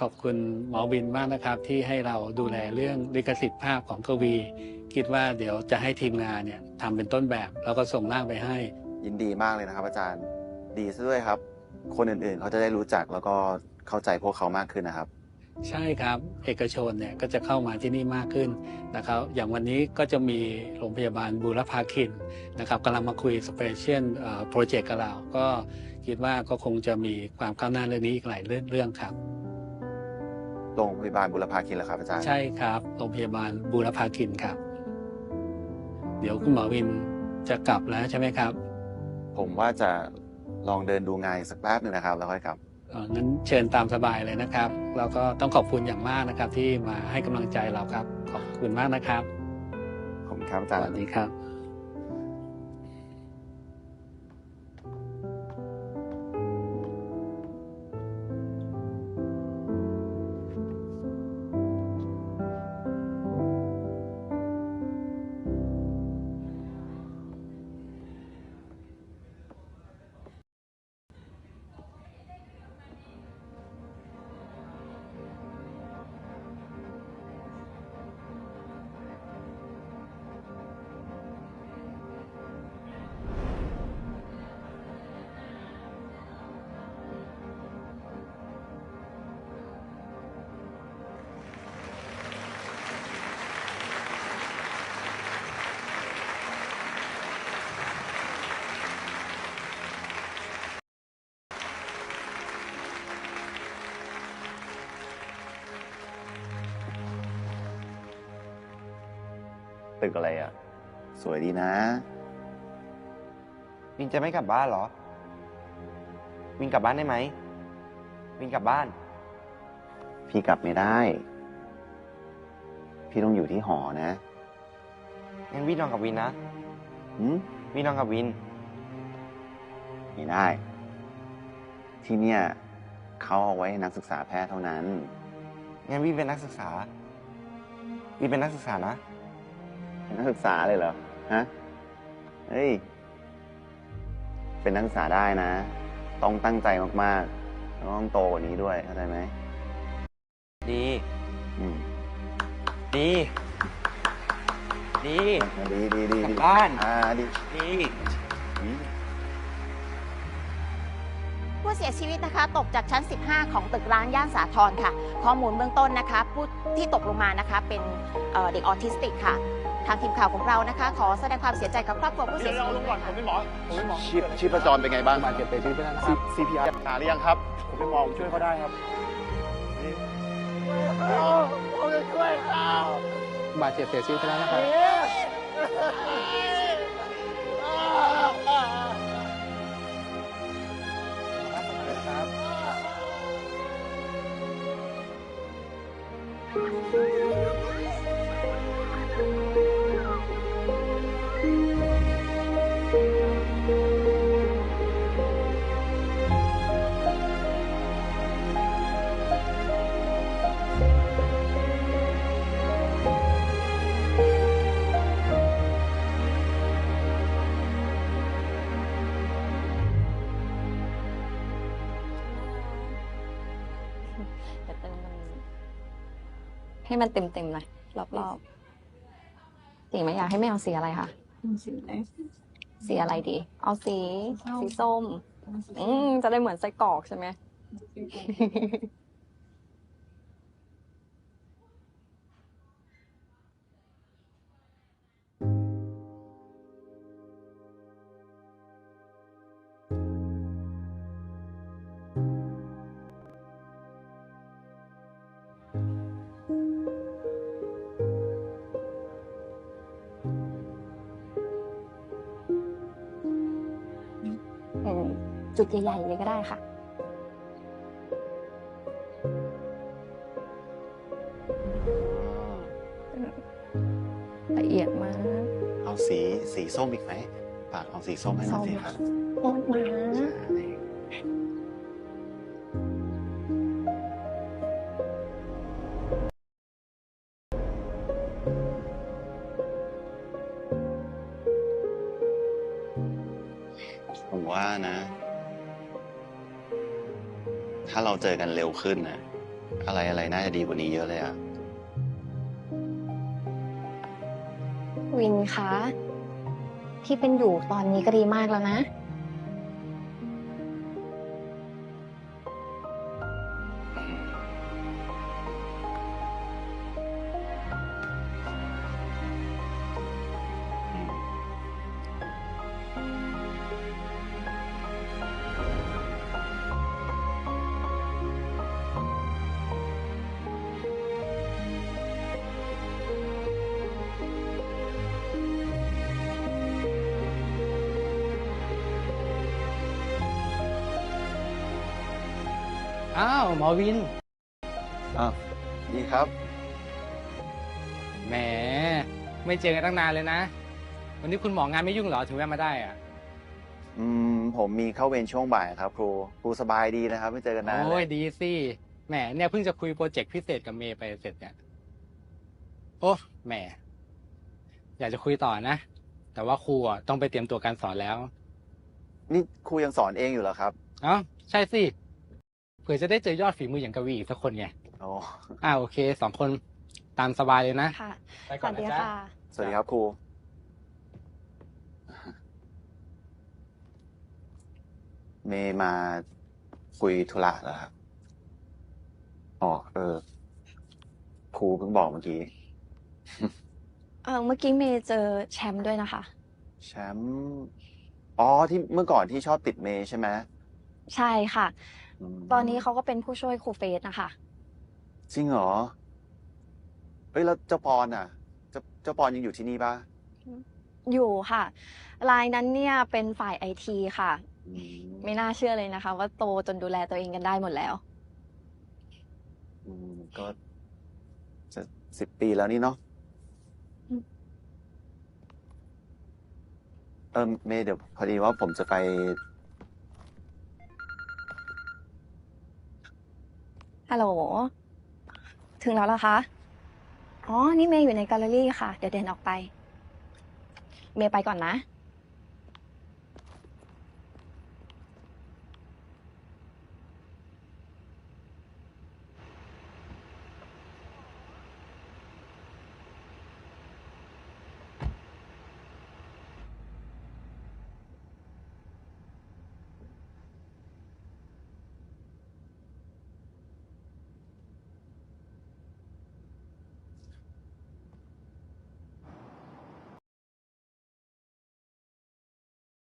ขอบคุณหมอวินมากนะครับ ที่ให้เราดูแลเรื่องลิขสิทธิ์ภาพของกวี คิดว่าเดี๋ยวจะให้ทีมงานเนี่ยทำเป็นต้นแบบ แล้วก็ส่งร่างไปให้ ยินดีมากเลยนะครับ อาจารย์ดีซะด้วยครับ คนอื่นๆเขาจะได้รู้จักแล้วก็เข้าใจพวกเขามากขึ้นนะครับ ใช่ครับ เอกชนเนี่ยก็จะเข้ามาที่นี่มากขึ้นนะครับ อย่างวันนี้ก็จะมีโรงพยาบาลบูรพาคินนะครับกำลังมาคุยสเปเชียลโปรเจกต์กับเรา ก็คิดว่าก็คงจะมีความก้าวหน้าเรื่องนี้อีกหลายเรื่องเรื่องครับ โรงพยาบาลบุรพาคินเหรอครับอาจารย์ ใช่ครับโรงพยาบาลบูรพาคินครับ เดี๋ยวคุณหมอวินจะกลับแล้วใช่ไหมครับผมว่าจะลองเดินดูงานอีกสักแป๊บหนึ่งนะครับ แล้วค่อยกลับ เอ่องั้นเชิญตามสบายเลยนะครับ แล้วก็ต้องขอบคุณอย่างมากนะครับ ที่มาให้กำลังใจเราครับ ขอบคุณมากนะครับ ขอบคุณครับอาสจารย์วัสดีครับ ตึกอะไรอะ สวยดีนะ วินจะไม่กลับบ้านเหรอ วินกลับบ้านได้ไหม วินกลับบ้าน พี่กลับไม่ได้ พี่ต้องอยู่ที่หอนะงั้นวินนอนกับวินนะหืมวินนอนกับวิน ไม่ได้ ที่เนี่ยเขาเอาไว้ให้นักศึกษาแพทย์เท่านั้น งั้นวินเป็นนักศึกษา วินเป็นนักศึกษานะเป็ นนักศึกษาเลยเหรอ ฮะ เฮ้ย เป็นนักศึกษาได้นะ ต้องตั้งใจมากๆแล้วต้องโตกว่านี้ด้วย เข้าใจไหม ดี อืมดี ดีดีดีดีกลัดีบบ้าน อ่าดีดีอืมผู้เสียชีวิตนะคะตกจากชั้น 15 ของตึกร้างย่านสาทรค่ะ ข้อมูลเบื้องต้นนะคะ ผู้ที่ตกลงมานะคะเป็นเอ่อเด็กออทิสติกค่ะทางทีมข่าวของเรานะคะ ขอแสดงความเสียใจกับครอบครัวผู้เสียชีวิตด้วยค่ะชีพชีพจรเป็นไงบ้างบาดเจ็บเสียชีวิตไปแล้วนะครับ CPR หาหรือยังครับ ผมไปมองช่วยเขาได้ครับบาดเจ็บเสียชีวิตไปแล้วนะครับ เดี๋ยวเติมมันให้มันเต็มเต็มๆหน่อยรอบๆสีไหมอยากให้ไม่เอาสีอะไรคะสีอะไรดี เอาสีสีส้ม อืมจะได้เหมือนไส้กรอกใช่ไหม จุดใหญ่ๆเลยก็ได้ค่ะ ละเอียดมากเอาสีสีส้มอีกไหมปากเอาสีส้มให้หน่อยสิครับโอ้มา ใช่ ผมว่านะ ถ้าเราเจอกันเร็วขึ้นนะอะไรอะไรน่าจะดีกว่านี้เยอะเลยอะวินคะที่เป็นอยู่ตอนนี้ก็ดีมากแล้วนะ อ้าวหมอวิน อ้าวดีครับ แหม ไม่เจอกันตั้งนานเลยนะ วันนี้คุณหมองานไม่ยุ่งเหรอถึงแวะมาได้อะอืม ผมมีเข้าเวรช่วงบ่ายครับ ครู ครูสบายดีนะครับ ไม่เจอกันนานเลโอ้ยยดีสิแหมเนี่ยเพิ่งจะคุยโปรเจกต์พิเศษกับเมย์ไปเสร็จเนี่ย โอ้แหม อยากจะคุยต่อนะ แต่ว่าครูอะต้องไปเตรียมตัวการสอนแล้ว นี่ครูยังสอนเองอยู่เหรอครับ เอ้าใช่สิเผื่อจะได้เจอยอดฝีมืออย่างกวีอีกสักคนไงโอ้อ่าโอเคสองคนตามสบายเลยนะค่ะ ไปสก่อวันสนะดีจ๊ะค่ะ สวัสดีครับครู เมย์มาคุยธุระเหรอครับอ๋อเออ ครูเพิ่งบอกเมื่อกี้ เออเมื่อกี้เมย์เจอแชมป์ด้วยนะคะ แชมป์ อ๋อที่เมื่อก่อนที่ชอบติดเมย์ใช่ไหม ใช่ค่ะม ตอนนี้เขาก็เป็นผู้ช่วยครูเฟสนะคะ จริงเหรอเฮ้ยแล้วเจ้าปอนอะ เจ้าเจ้าปอนยังอยู่ที่นี่ปะอยู่ค่ะ รายนั้นเนี่ยเป็นฝ่ายไอทีค่ะอืมไม่น่าเชื่อเลยนะคะ ว่าโตจนดูแลตัวเองกันได้หมดแล้ว อืมก็จะสิบปีแล้วนี่เนาะ อืม เออเมย์เดี๋ยวพอดีว่าผมจะไป ฮัลโหล ถึงแล้วเหรอคะ อ๋อ นี่เมย์อยู่ในแกลเลอรี่ค่ะ เดี๋ยวเดินออกไป เมย์ไปก่อนนะ